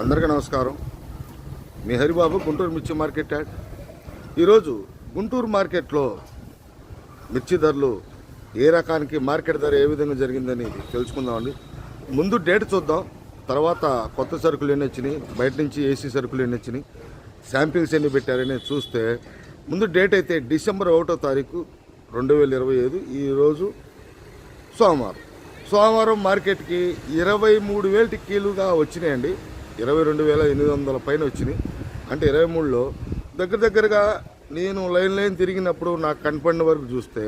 అందరికీ నమస్కారం. మీ హరిబాబు గుంటూరు మిర్చి మార్కెట్ యాడ్. ఈరోజు గుంటూరు మార్కెట్లో మిర్చి ధరలు ఏ రకానికి మార్కెట్ ధర ఏ విధంగా జరిగిందని తెలుసుకుందామండి. ముందు డేట్ చూద్దాం. తర్వాత కొత్త సరుకులు ఎన్ని వచ్చినాయి బయట నుంచి ఏసీ సరుకులు ఎన్ని వచ్చినాయి శాంపిల్స్ ఎన్ని పెట్టారని చూస్తే ముందు డేట్ అయితే డిసెంబర్ ఒకటో తారీఖు రెండు వేల ఇరవై ఐదు ఈరోజు సోమవారం. సోమవారం మార్కెట్కి ఇరవై మూడు వేలు టిక్కీలుగా వచ్చినాయండి. ఇరవై రెండు వేల ఎనిమిది వందల పైన వచ్చినాయి. అంటే ఇరవై మూడులో దగ్గర దగ్గరగా నేను లైన్ లైన్ తిరిగినప్పుడు నాకు కనపడిన వరకు చూస్తే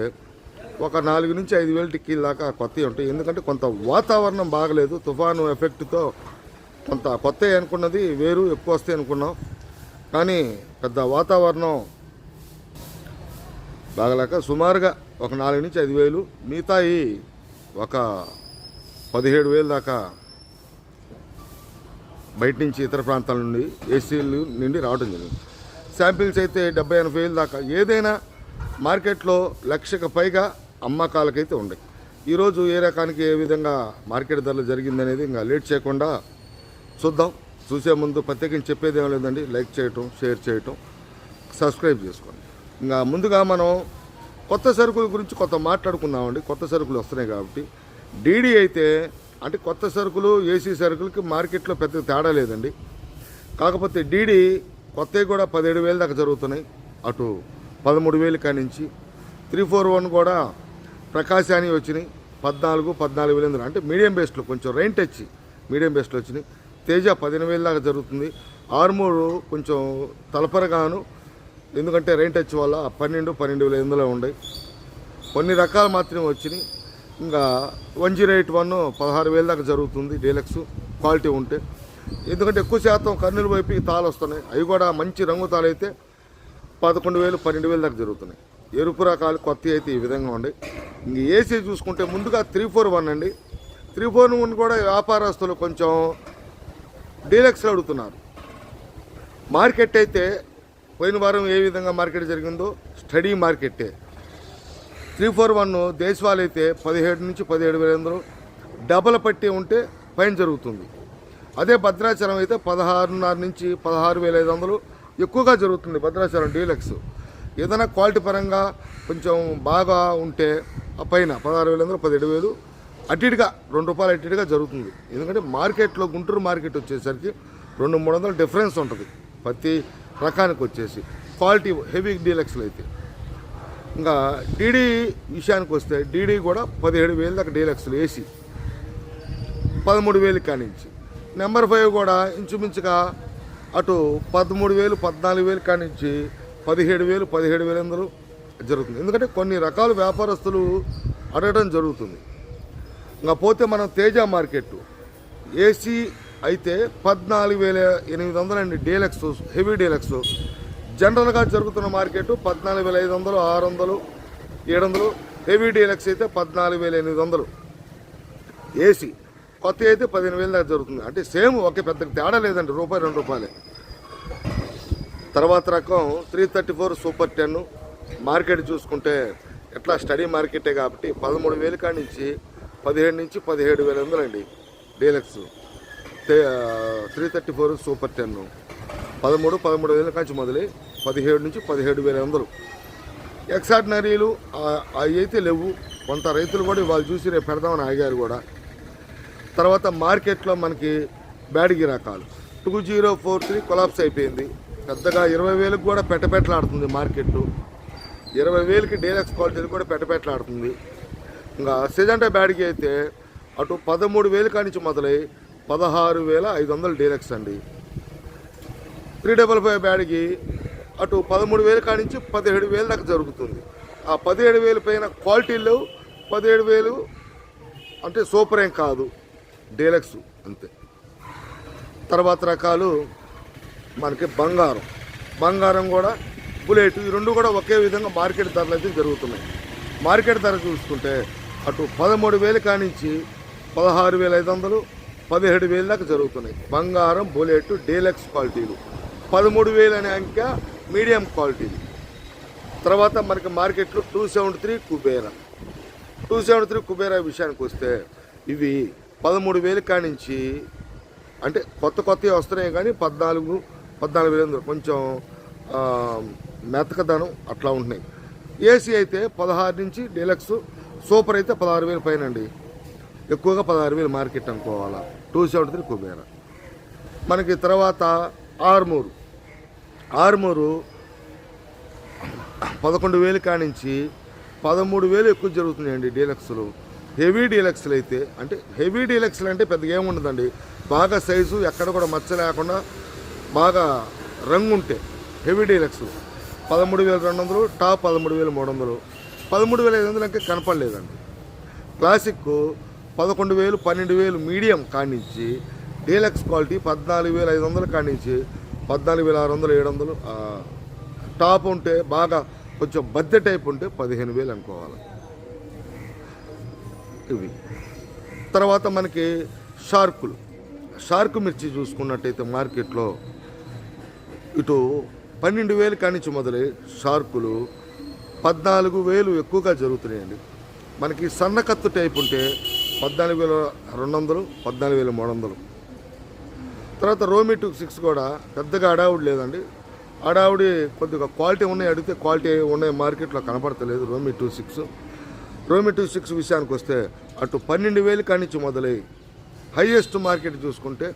ఒక నాలుగు నుంచి ఐదు వేల టిక్కీల దాకా కొత్తవి ఉంటాయి. ఎందుకంటే కొంత వాతావరణం బాగలేదు తుఫాను ఎఫెక్ట్తో కొంత కొత్త అనుకున్నది వేరు ఎక్కువ వస్తాయి అనుకున్నాం. కానీ పెద్ద వాతావరణం బాగలేక సుమారుగా ఒక నాలుగు నుంచి ఐదు వేలు మిగతాయి ఒక పదిహేడు వేలు దాకా బయట నుంచి ఇతర ప్రాంతాల నుండి ఏసీలు నుండి రావడం జరిగింది. శాంపిల్స్ అయితే డెబ్బై ఎనభై వేలు దాకా. ఏదైనా మార్కెట్లో లక్షకు పైగా అమ్మకాలకైతే ఉన్నాయి ఈరోజు ఏ రకానికి ఏ విధంగా మార్కెట్ ధరలు జరిగిందనేది ఇంకా లేట్ చేయకుండా చూద్దాం. చూసే ముందు ప్రత్యేకించి చెప్పేది ఏం లేదండి. లైక్ చేయటం షేర్ చేయటం సబ్స్క్రైబ్ చేసుకోండి. ఇంకా ముందుగా మనం కొత్త సరుకుల గురించి కొత్త మాట్లాడుకుందామండి. కొత్త సరుకులు వస్తున్నాయి కాబట్టి. డీడీ అయితే అంటే కొత్త సరుకులు ఏసీ సరుకులకి మార్కెట్లో పెద్ద తేడా లేదండి. కాకపోతే డీడీ కొత్తవి కూడా పదిహేడు వేలు దాకా జరుగుతున్నాయి. అటు పదమూడు వేలు కానించి త్రీ ఫోర్ వన్ కూడా ప్రకాశాని వచ్చినాయి. పద్నాలుగు పద్నాలుగు వేలు అంటే మీడియం బేస్లో కొంచెం రెయింట్ వచ్చి మీడియం బేస్లో వచ్చినాయి. తేజ పదిహేను వేలు దాకా జరుగుతుంది. ఆర్మూరు కొంచెం తలపరగాను. ఎందుకంటే రెయింట్ వచ్చి వల్ల పన్నెండు పన్నెండు వేల ఎనిమిదిలో ఉన్నాయి కొన్ని రకాలు మాత్రమే వచ్చినాయి. ఇంకా వన్ జీరో ఎయిట్ వన్ పదహారు వేల దాకా జరుగుతుంది డీలక్స్ క్వాలిటీ ఉంటే. ఎందుకంటే ఎక్కువ శాతం కర్నూలు వైపు తాలు వస్తున్నాయి. అవి కూడా మంచి రంగు తాలు అయితే పదకొండు వేలు పన్నెండు వేలు దాకా జరుగుతున్నాయి. ఎరుపు రకాలు కొత్త అయితే ఈ విధంగా ఉన్నాయి. ఇంక ఏసీ చూసుకుంటే ముందుగా త్రీ ఫోర్ వన్ అండి. త్రీ ఫోర్ వన్ కూడా వ్యాపారస్తులు కొంచెం డీలక్స్లో అడుగుతున్నారు. మార్కెట్ అయితే పోయిన వారం ఏ విధంగా మార్కెట్ జరిగిందో స్టడీ మార్కెట్టే త్రీ ఫోర్ వన్ దేశవాళీ అయితే పదిహేడు నుంచి పదిహేడు వేల ఎనిమిది డబల్ పట్టి ఉంటే పైన జరుగుతుంది. అదే భద్రాచలం అయితే పదహారున్నర నుంచి పదహారు వేల ఐదు వందలు ఎక్కువగా జరుగుతుంది భద్రాచలం డీలక్స్. ఏదైనా క్వాలిటీ పరంగా కొంచెం బాగా ఉంటే ఆ పైన పదహారు వేల వందలు పదిహేడు వేలు. అటు రెండు రూపాయలు అటు జరుగుతుంది. ఎందుకంటే మార్కెట్లో గుంటూరు మార్కెట్ వచ్చేసరికి రెండు మూడు వందల డిఫరెన్స్ ఉంటుంది. ప్రతి రకానికి వచ్చేసి క్వాలిటీ హెవీ డీలక్స్లు అయితే. ఇంకా డీడీ విషయానికి వస్తే డీడీ కూడా పదిహేడు వేలు దాకా డీలక్స్లు వేసి పదమూడు వేలు కానించి. నెంబర్ ఫైవ్ కూడా ఇంచుమించుగా అటు పదమూడు వేలు పద్నాలుగు వేలు కానించి పదిహేడు వేలు పదిహేడు వేలు అందరూ జరుగుతుంది. ఎందుకంటే కొన్ని రకాల వ్యాపారస్తులు అడగడం జరుగుతుంది. ఇంకా పోతే మనం తేజ మార్కెట్ ఏసీ అయితే పద్నాలుగు వేల ఎనిమిది వందలండి డీలక్స్ హెవీ డీలక్స్. జనరల్గా జరుగుతున్న మార్కెట్ పద్నాలుగు వేల ఐదు వందలు ఆరు వందలు ఏడు వందలు హెవీ డీలక్స్ అయితే పద్నాలుగు వేల ఎనిమిది వందలు. ఏసీ కొత్త అయితే పదిహేను వేల దాకా జరుగుతుంది. అంటే సేమ్ ఒకే పెద్ద తేడా లేదండి రూపాయి రెండు రూపాయలే. తర్వాత రకం three thirty four super ten. Market చూసుకుంటే ఎట్లా స్టడీ మార్కెటే కాబట్టి పదమూడు వేలు కాడి నుంచి పదిహేడు నుంచి పదిహేడు వేల వందలండి deluxe. Three thirty four super ten. పదమూడు పదమూడు వేల కాంచి మొదలై పదిహేడు నుంచి పదిహేడు వేల వందలు. ఎక్సార్డినరీలు అవి అయితే లేవు. కొంత రైతులు కూడా వాళ్ళు చూసి రేపు పెడదామని ఆగారు కూడా. తర్వాత మార్కెట్లో మనకి బ్యాడిగి రకాలు. Two zero four three collapse అయిపోయింది. పెద్దగా ఇరవై వేలకు కూడా పెట్టపెట్టలాడుతుంది మార్కెట్ ఇరవై వేలకి డీలక్స్ క్వాలిటీలు కూడా పెట్టపెట్టలాడుతుంది. ఇంకా సిజంటా బ్యాడిగి అయితే అటు పదమూడు వేలు కానించి మొదలై పదహారు వేల ఐదు వందలు డీలక్స్ అండి. త్రీ డబల్ ఫైవ్ బ్యాడ్కి అటు పదమూడు వేలు కానించి పదిహేడు వేలు దాకా జరుగుతుంది. ఆ పదిహేడు వేలు పైన క్వాలిటీలు పదిహేడు వేలు అంటే సూపర్ ఏం కాదు. డీలక్స్ అంతే. తర్వాత రకాలు మనకి బంగారం. బంగారం కూడా బుల్లెట్ ఈ రెండు కూడా ఒకే విధంగా మార్కెట్ ధరలు అయితే జరుగుతున్నాయి. మార్కెట్ ధర చూసుకుంటే అటు పదమూడు వేలు కానించి పదహారు వేల ఐదు వందలు పదిహేడు వేలు దాకా జరుగుతున్నాయి. బంగారం బుల్లెట్ డీలక్స్ క్వాలిటీలు. పదమూడు వేలు అనే అంక మీడియం క్వాలిటీ. తర్వాత మనకి మార్కెట్లో two seventy three Kubera. Two seventy three Kubera విషయానికి వస్తే ఇవి పదమూడు వేలు కానించి అంటే కొత్త కొత్తవి వస్తున్నాయి కానీ పద్నాలుగు పద్నాలుగు వేలు కొంచెం మెతకదనం అట్లా ఉంటున్నాయి. ఏసీ అయితే పదహారు నుంచి డీలక్స్ సూపర్ అయితే పదహారు వేలు పైన అండి ఎక్కువగా పదహారు వేలు మార్కెట్ అనుకోవాలా. Two seventy three Kubera. మనకి తర్వాత ఆర్మూరు. ఆర్మరు పదకొండు వేలు కానించి పదమూడు వేలు ఎక్కువ జరుగుతున్నాయండి డీలక్స్లు. హెవీ డీలక్స్లు అయితే అంటే హెవీ డీలక్స్లు అంటే పెద్దగా ఏముండదండి బాగా సైజు ఎక్కడ కూడా మచ్చ లేకుండా బాగా రంగు ఉంటే హెవీ డీలక్స్ పదమూడు వేల రెండు వందలు టాప్ పదమూడు వేల మూడు వందలు. పదమూడు వేల ఐదు వందలు ఇంకా కనపడలేదండి. క్లాసిక్ పదకొండు వేలు పన్నెండు వేలు మీడియం కానించి డీలక్స్ క్వాలిటీ పద్నాలుగు వేల ఐదు వందలు కానించి పద్నాలుగు వేల ఆరు వందలు ఏడు వందలు టాప్ ఉంటే బాగా కొంచెం బద్దె టైప్ ఉంటే పదిహేను వేలు అనుకోవాలి. ఇవి. తర్వాత మనకి షార్కులు. షార్క్ మిర్చి చూసుకున్నట్టయితే మార్కెట్లో ఇటు పన్నెండు వేలు కానించి మొదలై షార్కులు పద్నాలుగు వేలు ఎక్కువగా జరుగుతున్నాయండి. మనకి సన్నకత్తు టైప్ ఉంటే పద్నాలుగు వేల రెండు వందలు పద్నాలుగు వేల మూడు వందలు. తర్వాత రోమి టూ సిక్స్ కూడా పెద్దగా అడావుడి లేదండి. అడావుడి కొద్దిగా క్వాలిటీ ఉన్నాయి అడిగితే క్వాలిటీ ఉన్నాయి మార్కెట్లో కనపడతలేదు రోమి టూ సిక్స్. రోమి టూ సిక్స్ విషయానికి వస్తే అటు పన్నెండు వేలు కానించి మొదలై హైయెస్ట్ మార్కెట్ చూసుకుంటే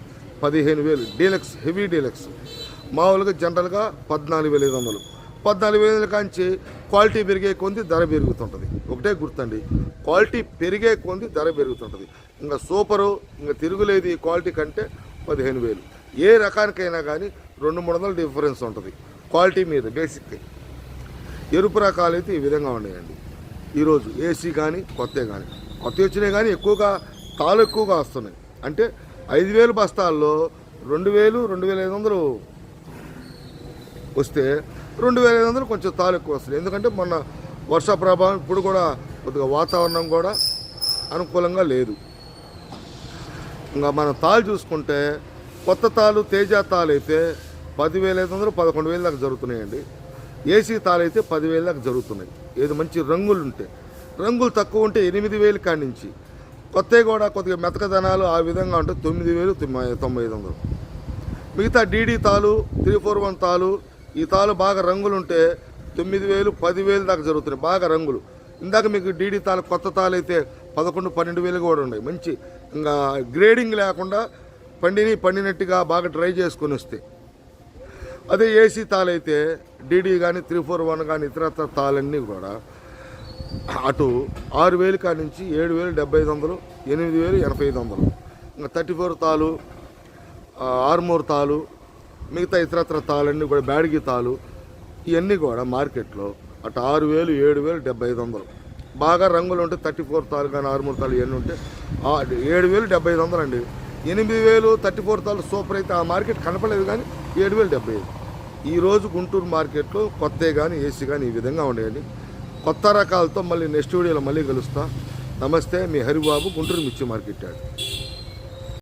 పదిహేను వేలు డీలక్స్ హెవీ డీలక్స్. మామూలుగా జనరల్గా పద్నాలుగు వేల ఐదు వందలు. పద్నాలుగు వేల కాంచి క్వాలిటీ పెరిగే కొంది ధర పెరుగుతుంటుంది. ఒకటే గుర్తండి క్వాలిటీ పెరిగే కొంది ధర పెరుగుతుంటుంది. ఇంకా సూపరు ఇంకా తిరుగులేదు ఈ క్వాలిటీ కంటే పదిహేను వేలు. ఏ రకానికైనా కానీ రెండు మూడు వందల డిఫరెన్స్ ఉంటుంది. క్వాలిటీ మీద బేసిక్ ఎరుపు రకాలు అయితే ఈ విధంగా ఉన్నాయండి. ఈరోజు ఏసీ కానీ కొత్త కానీ కొత్త వచ్చినాయి కానీ ఎక్కువగా తాలు ఎక్కువగా వస్తున్నాయి. అంటే ఐదు వేలు బస్తాల్లో రెండు వేలు రెండు వేల ఐదు వందలు వస్తే రెండు వేల ఐదు వందలు కొంచెం తాలు ఎక్కువ వస్తుంది ఎందుకంటే మొన్న వర్ష ప్రభావం ఇప్పుడు కూడా కొద్దిగా వాతావరణం కూడా అనుకూలంగా లేదు. ఇంకా మనం తాళ్ళు చూసుకుంటే కొత్త తాళ్ళు తేజ తాళ్ళు అయితే పదివేల ఐదు వందలు పదకొండు వేల దాకా జరుగుతున్నాయండి. ఏసీ తాళ్ళు అయితే పదివేల దాకా జరుగుతున్నాయి. ఏది మంచి రంగులు ఉంటే. రంగులు తక్కువ ఉంటే ఎనిమిది వేలు కాడి నుంచి. కొత్తవి కూడా కొద్దిగా మెతకదనాలు ఆ విధంగా ఉంటే తొమ్మిది వేలు తొంభై తొంభై ఐదు వందలు. మిగతా డీడీ తాలు త్రీ ఫోర్ వన్ తాలు ఈ తాలు బాగా రంగులు ఉంటే తొమ్మిది వేలు పదివేలు దాకా జరుగుతున్నాయి. బాగా రంగులు. ఇందాక మీకు డీడీ తాలు కొత్త తాలు అయితే పదకొండు పన్నెండు వేలు కూడా ఉన్నాయి. మంచి ఇంకా గ్రేడింగ్ లేకుండా పండిని పండినట్టుగా బాగా డ్రై చేసుకొని వస్తే. అదే ఏసీ తాలైతే డీడీ కానీ త్రీ ఫోర్ వన్ కానీ ఇతరత్ర తాళన్నీ కూడా అటు ఆరు వేలు కాడి నుంచి ఏడు వేలు డెబ్బై ఐదు వందలు ఎనిమిది వేలు ఎనభై ఐదు వందలు. ఇంకా థర్టీ ఫోర్ తాలు ఆర్మూర్ తాలు మిగతా ఇతరత్ర తాళన్నీ కూడా బ్యాడిగి తాలు ఇవన్నీ కూడా మార్కెట్లో అటు ఆరు వేలు ఏడు వేలు డెబ్బై ఐదు వందలు. బాగా రంగులు ఉంటే థర్టీ ఫోర్ తాలు కానీ ఆరుమూరు తాలు ఇవన్నీ ఉంటే ఆ ఏడు వేలు డెబ్బై ఐదు వందలు అండి. ఎనిమిది వేలు థర్టీ ఫోర్ తాలు సూపర్ అయితే ఆ మార్కెట్ కనపడలేదు కానీ ఏడు వేలు డెబ్బై ఐదు. ఈరోజు గుంటూరు మార్కెట్లో కొత్త కానీ ఏసీ కానీ ఈ విధంగా ఉండేయండి. కొత్త రకాలతో మళ్ళీ నెక్స్ట్ వీడియోలో మళ్ళీ కలుస్తా. నమస్తే మీ హరిబాబు గుంటూరు మిర్చి మార్కెట్ యాడ్.